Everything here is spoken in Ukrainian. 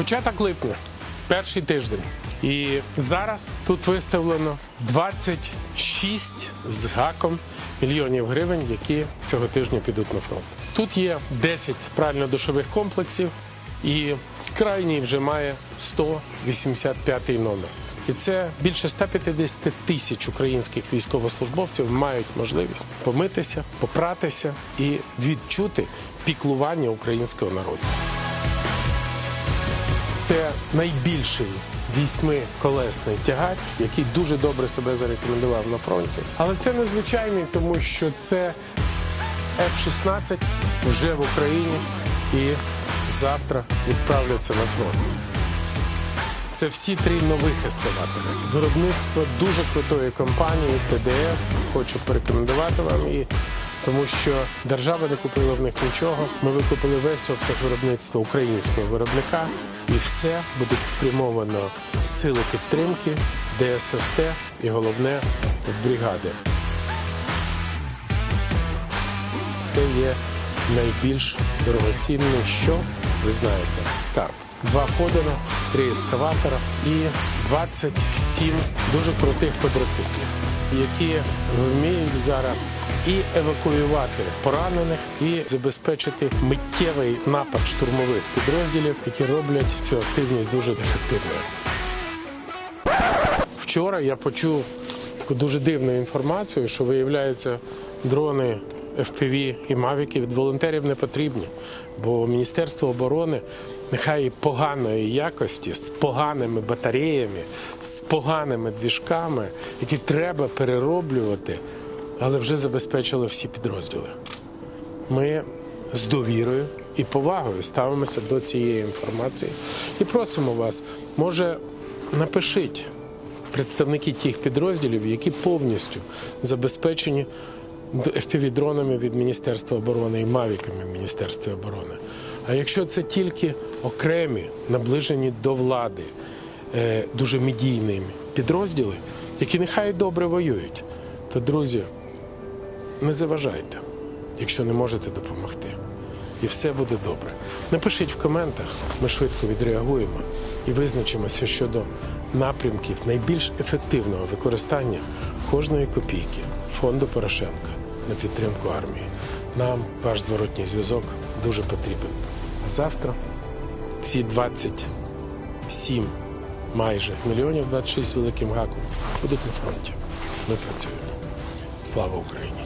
Початок липня, перший тиждень. І зараз тут виставлено 26 з гаком мільйонів гривень, які цього тижня підуть на фронт. Тут є 10 прально-душових комплексів, і крайній вже має 185 номер. І це більше 150 тисяч українських військовослужбовців мають можливість помитися, попратися і відчути піклування українського народу. Це найбільший вісьмиколесний тягач, який дуже добре себе зарекомендував на фронті. Але це незвичайний, тому що це F-16 вже в Україні і завтра відправляться на фронт. Це всі три нових ескалатори. Виробництво дуже крутої компанії ТДС. Хочу порекомендувати вам її, тому що держава не купила в них нічого. Ми викупили весь обсяг виробництва українського виробника, і все буде спрямовано сили підтримки, ДССТ і головне бригади. Це є найбільш дорогоцінний, що ви знаєте, скарб. Два ходина, три ескаватора і 27 дуже крутих квадроциклів, які вміють зараз і евакуювати поранених, і забезпечити миттєвий напад штурмових підрозділів, які роблять цю активність дуже ефективною. Вчора я почув дуже дивну інформацію, що виявляється, дрони FPV і Мавіки від волонтерів не потрібні, бо Міністерство оборони нехай і поганої якості, з поганими батареями, з поганими двіжками, які треба перероблювати, але вже забезпечило всі підрозділи. Ми з довірою і повагою ставимося до цієї інформації і просимо вас, може, напишіть представники тих підрозділів, які повністю забезпечені FPV-дронами від Міністерства оборони і мавіками Міністерства оборони. А якщо це тільки окремі, наближені до влади, е, дуже медійні підрозділи, які нехай добре воюють, то друзі, не заважайте, якщо не можете допомогти. І все буде добре. Напишіть в коментах, ми швидко відреагуємо і визначимося щодо напрямків найбільш ефективного використання кожної копійки фонду Порошенка на підтримку армії. Нам ваш зворотній зв'язок дуже потрібен. А завтра ці 27 майже мільйонів, 26 великим гаком будуть на фронті. Ми працюємо. Слава Україні!